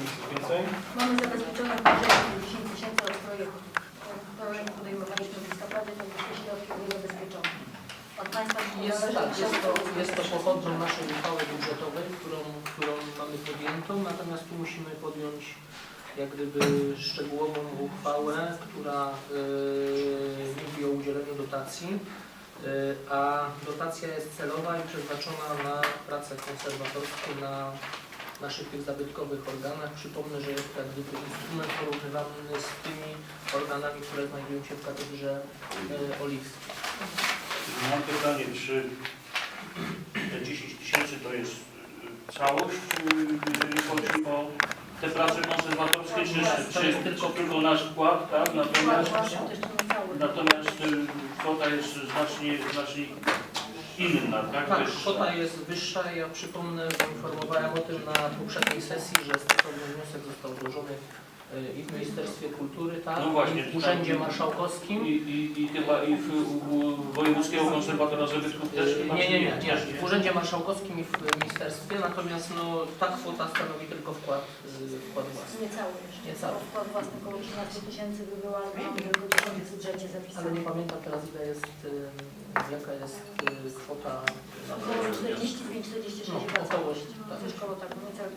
Więcej? Mamy zabezpieczone w budżecie 10 tysięcy od projektu. Projekt podejmowaliśmy blisko pracy, to już te środki były zabezpieczone. Od Państwa Jest, tak, jest, to, jest to pochodną naszej uchwały budżetowej, którą, którą mamy podjętą, natomiast tu musimy podjąć jak gdyby szczegółową uchwałę, która yy, mówi o udzieleniu dotacji, yy, a dotacja jest celowa i przeznaczona na prace konserwatorskie na naszych tych zabytkowych organach. Przypomnę, że jest to jak gdyby instrument porównywalny z tymi organami, które znajdują się w katedrze yy, oliwskiej. Mam pytanie, czy te 10 tysięcy to jest y, całość, y, jeżeli chodzi o te prace konserwatorskie, czy, czy, czy tylko, tylko nasz wkład, tak? Natomiast, natomiast y, kwota jest znacznie, znacznie inna, tak? Tak, Wyższa. kwota jest wyższa. Ja przypomnę, poinformowałem o tym na poprzedniej sesji, że stosowny wniosek został złożony i w Ministerstwie Kultury, tak, No właśnie, i w Urzędzie tak. Marszałkowskim. I, i, I chyba i w, Wojewódzkiego Konserwatora Zabytków też chyba, Nie, nie, nie, nie. W Urzędzie Marszałkowskim i w Ministerstwie, natomiast no, ta kwota stanowi tylko wkład, y, wkład własny. Nie cały jeszcze. Nie cały. Wkład własny około 13 tysięcy by było, ale mamy tylko 10 w budżecie Ale zapisane. nie pamiętam teraz ile jest, y, jaka jest y, kwota. Około 45-46 No, około, tak. Coś koło tak, niecałe